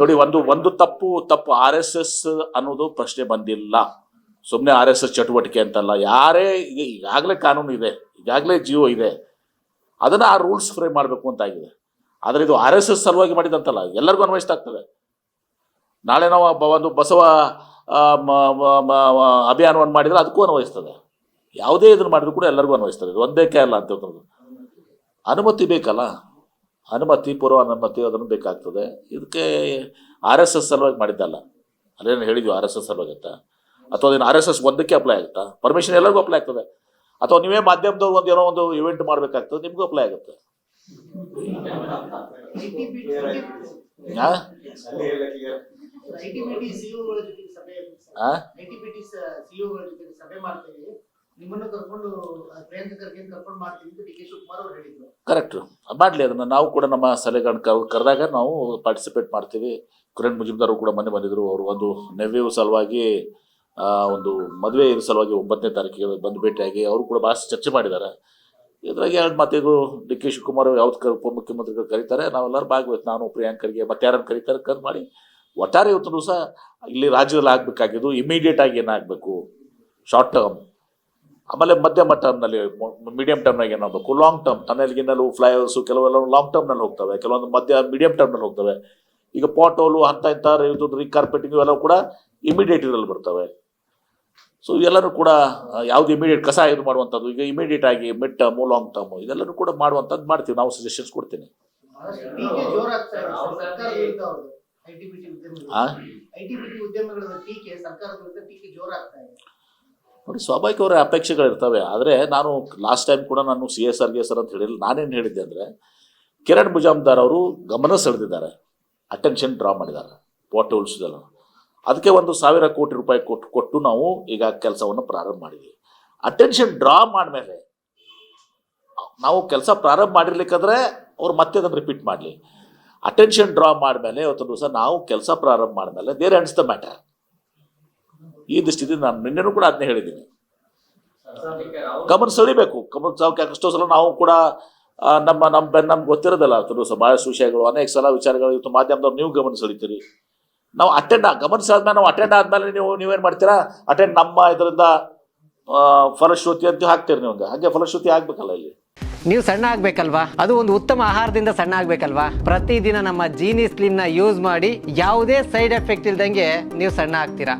ನೋಡಿ, ಒಂದು ಒಂದು ತಪ್ಪು ತಪ್ಪು ಆರ್ ಎಸ್ ಎಸ್ ಅನ್ನೋದು ಪ್ರಶ್ನೆ ಬಂದಿಲ್ಲ. ಸುಮ್ಮನೆ ಆರ್ ಎಸ್ ಎಸ್ ಚಟುವಟಿಕೆ ಅಂತಲ್ಲ. ಯಾರೇ, ಈಗ, ಈಗಾಗಲೇ ಕಾನೂನು ಇದೆ, ಈಗಾಗಲೇ ಜಿಯೋ ಇದೆ. ಅದನ್ನು ಆ ರೂಲ್ಸ್ ಫ್ರೇಮ್ ಮಾಡಬೇಕು ಅಂತ ಆಗಿದೆ ಆದರೆ ಇದು ಆರ್ ಎಸ್ ಎಸ್ ಸಲುವಾಗಿ ಮಾಡಿದಂತಲ್ಲ, ಎಲ್ಲರಿಗೂ ಅನ್ವಯಿಸ್ತಾಗ್ತದೆ ನಾಳೆ ನಾವು ಒಂದು ಬಸವ ಅಭಿಯಾನವನ್ನು ಮಾಡಿದರೆ ಅದಕ್ಕೂ ಅನ್ವಯಿಸ್ತದೆ. ಯಾವುದೇ ಇದನ್ನು ಮಾಡಿದ್ರು ಕೂಡ ಎಲ್ಲರಿಗೂ ಅನ್ವಯಿಸ್ತದೆ. ಇದು ಒಂದೇ ಅಲ್ಲ ಅಂತ ಹೇಳ್ತಾರೆ. ಅನುಮತಿ ಬೇಕಲ್ಲ? ಅನುಮತಿ ಪೂರ್ವ ಅನುಮತಿ ಅದನ್ನು ಬೇಕಾಗ್ತದೆ. ಇದಕ್ಕೆ ಆರ್ ಎಸ್ ಎಸ್ ಸಲುವಾಗಿ ಮಾಡಿದ್ದಲ್ಲ. ಅದೇನು ಹೇಳಿದ್ವಿ ಆರ್ ಎಸ್ ಎಸ್ ಸಲುವಾಗಿ ಅಂತ. ಅಥವಾ ಅದೇನು ಆರ್ ಎಸ್ ಎಸ್ ಒಂದಕ್ಕೆ ಅಪ್ಲೈ ಆಗುತ್ತಾ? ಪರ್ಮಿಷನ್ ಎಲ್ಲರಿಗೂ ಅಪ್ಲೈ ಆಗ್ತದೆ. ಅಥವಾ ನೀವೇ ಮಾಧ್ಯಮದವ್ರು ಒಂದು ಏನೋ ಒಂದು ಇವೆಂಟ್ ಮಾಡಬೇಕಾಗ್ತದೆ ನಿಮಗೂ ಅಪ್ಲೈ ಆಗುತ್ತೆ. ಹಾ? ಕೆ ಕರೆಕ್ಟು ಮಾಡಲಿ ಅದನ್ನು. ನಾವು ಕೂಡ ನಮ್ಮ ಸಲಹೆಗಳನ್ನ ಕರ್ ಕರೆದಾಗ ನಾವು ಪಾರ್ಟಿಸಿಪೇಟ್ ಮಾಡ್ತೀವಿ. ಕಿರಣ್ ಮುಜುಮ್ದಾರ್ ಕೂಡ ಮೊನ್ನೆ ಬಂದಿದ್ರು. ಅವರು ಒಂದು ನೆವ್ಯೂ ಸಲುವಾಗಿ ಒಂದು ಮದುವೆ ಸಲುವಾಗಿ ಒಂಬತ್ತನೇ ತಾರೀಕಿಗೆ ಬಂದು ಭೇಟಿಯಾಗಿ ಅವರು ಕೂಡ ಭಾಳ ಚರ್ಚೆ ಮಾಡಿದ್ದಾರೆ ಇದ್ರಾಗ ಎರಡು ಮಾತಿಗೂ ಡಿ ಕೆ ಶಿವಕುಮಾರ್ ಯಾವ್ದು ಕರ್, ಉಪಮುಖ್ಯಮಂತ್ರಿಗಳು ಕರೀತಾರೆ, ನಾವೆಲ್ಲರೂ ಭಾಗವಹಿಸಿ, ನಾನು ಪ್ರಿಯಾಂಕರಿಗೆ ಮತ್ತೆ ಯಾರನ್ನು ಕರೀತಾರೆ ಕರ್ ಮಾಡಿ ಒಟ್ಟಾರೆ ಇವತ್ತು ಸಹ ಇಲ್ಲಿ ರಾಜ್ಯದಲ್ಲಿ ಆಗಬೇಕಾಗಿದ್ದು ಇಮಿಡಿಯೇಟ್ ಆಗಿ ಏನಾಗಬೇಕು? ಶಾರ್ಟ್ ಟರ್ಮ್ ಆಮೇಲೆ ಮಧ್ಯಮ ಟರ್ಮ್ನಲ್ಲಿ ಮೀಡಿಯಂ ಟರ್ಮ್ನಾಗ ಏನಾಗಬೇಕು? ಲಾಂಗ್ ಟರ್ಮ್ ಟನಲ್ ಗಿನ್ನಲು ಫ್ಲೈಓವರ್ಸು ಕೆಲವೆಲ್ಲ ಲಾಂಗ್ ಟರ್ಮ್ನಲ್ಲಿ ಹೋಗ್ತವೆ. ಕೆಲವೊಂದು ಮಧ್ಯ ಮೀಡಿಯಂ ಟರ್ಮ್ನಲ್ಲಿ ಹೋಗ್ತವೆ. ಈಗ ಪಾಟೋಲು ಅಂತ ಇಂಥ ಇದು ರೀಕಾರ್ಪೆಟಿಂಗ್ ಇವೆಲ್ಲ ಕೂಡ ಇಮಿಡಿಯೇಟ್ ಇದರಲ್ಲಿ ಬರ್ತವೆ. ಸೊ ಇವೆಲ್ಲರೂ ಕೂಡ ಯಾವ್ದು ಇಮಿಡಿಯೇಟ್ ಕಸ ಇದು ಮಾಡುವಂಥದ್ದು ಈಗ ಇಮಿಡಿಯೇಟ್ ಆಗಿ ಮಿಡ್ ಟರ್ಮು ಲಾಂಗ್ ಟರ್ಮು ಇದೆಲ್ಲರೂ ಕೂಡ ಮಾಡುವಂಥದ್ದು ಮಾಡ್ತೀವಿ. ನಾವು ಸಜೆಷನ್ಸ್ ಕೊಡ್ತೀನಿ. ಸರ್ಕಾರದ ನೋಡಿ ಸ್ವಾಭಾವಿಕವರ ಅಪೇಕ್ಷೆಗಳಿರ್ತವೆ. ಆದರೆ ನಾನು ಲಾಸ್ಟ್ ಟೈಮ್ ಕೂಡ ನಾನು ಸಿ ಎಸ್ ಆರ್ಗೆ ಸರ್ ಅಂತ ಹೇಳಿಲ್ಲ ನಾನೇನು ಹೇಳಿದ್ದೆ ಅಂದರೆ, ಕಿರಣ್ ಮುಜಾಮ್ದಾರ್ ಅವರು ಗಮನ ಸೆಳೆದಿದ್ದಾರೆ. ಅಟೆನ್ಷನ್ ಡ್ರಾ ಮಾಡಿದ್ದಾರೆ. ವಾಟ್ ಉಳಿಸಿದಲ್ಲ ಅದಕ್ಕೆ ಒಂದು ಸಾವಿರ ಕೋಟಿ ರೂಪಾಯಿ ಕೊಟ್ಟು ಕೊಟ್ಟು ನಾವು ಈಗ ಕೆಲಸವನ್ನು ಪ್ರಾರಂಭ ಮಾಡಿದ್ವಿ. ಅಟೆನ್ಷನ್ ಡ್ರಾ ಮಾಡಿದ್ಮೇಲೆ ನಾವು ಕೆಲಸ ಪ್ರಾರಂಭ ಮಾಡಿರ್ಲಿಕ್ಕಾದ್ರೆ ಅವ್ರು ಮತ್ತೆ ಅದನ್ನು ರಿಪೀಟ್ ಮಾಡಲಿ. ಅಟೆನ್ಷನ್ ಡ್ರಾ ಮಾಡಿದ್ಮೇಲೆ ಇವತ್ತು ದಿವಸ ನಾವು ಕೆಲಸ ಪ್ರಾರಂಭ ಮಾಡಿದ್ಮೇಲೆ ದೇರ್ ಎಂಡ್ಸ್ ದ ಮ್ಯಾಟರ್ ಈ ದೃಷ್ಟಿಯಿಂದ ನಾನು ನಿನ್ನೆನೂ ಕೂಡ ಅದನ್ನೇ ಹೇಳಿದ್ದೀನಿ. ಗಮನ ಸೆಳಿಬೇಕು ಗಮನ ಎಷ್ಟೋ ಸಲ ನಾವು ಕೂಡ ನಮ್ಮ ನಮ್ಮ ಬೆನ್ನ ನಮ್ಗೆ ಗೊತ್ತಿರೋದಿಲ್ಲ ಸಹ ಭಾಳಷ್ಟು ವಿಷಯಗಳು, ಅನೇಕ ಸಲ ವಿಚಾರಗಳು ಇವತ್ತು ಮಾಧ್ಯಮದವ್ರು ನೀವು ಗಮನ ಸೆಳಿತೀರಿ. ನಾವು ಅಟೆಂಡ್ ಗಮನ ಸೆಳೆದ್ಮೇಲೆ ನಾವು ಅಟೆಂಡ್ ಆದ್ಮೇಲೆ ನೀವು, ನೀವೇನು ಮಾಡ್ತೀರಾ? ಅಟೆಂಡ್ ನಮ್ಮ ಇದರಿಂದ ಫಲಶ್ರುತಿ ಅಂತ ಹಾಕ್ತೀರಿ ನೀವು ಹಾಗೆ. ಫಲಶ್ರುತಿ ಆಗ್ಬೇಕಲ್ಲ ಇಲ್ಲಿ. ನೀವು ಸಣ್ಣ ಆಗ್ಬೇಕಲ್ವಾ? ಅದು ಒಂದು ಉತ್ತಮ ಆಹಾರದಿಂದ ಸಣ್ಣ ಆಗ್ಬೇಕಲ್ವಾ? ಪ್ರತಿದಿನ ನಮ್ಮ ಜೀನಿ ಸ್ಲಿಮ್ನ ಯೂಸ್ ಮಾಡಿ ಯಾವುದೇ ಸೈಡ್ ಎಫೆಕ್ಟ್ ಇಲ್ದಂಗೆ ನೀವು ಸಣ್ಣ ಆಗ್ತೀರಾ?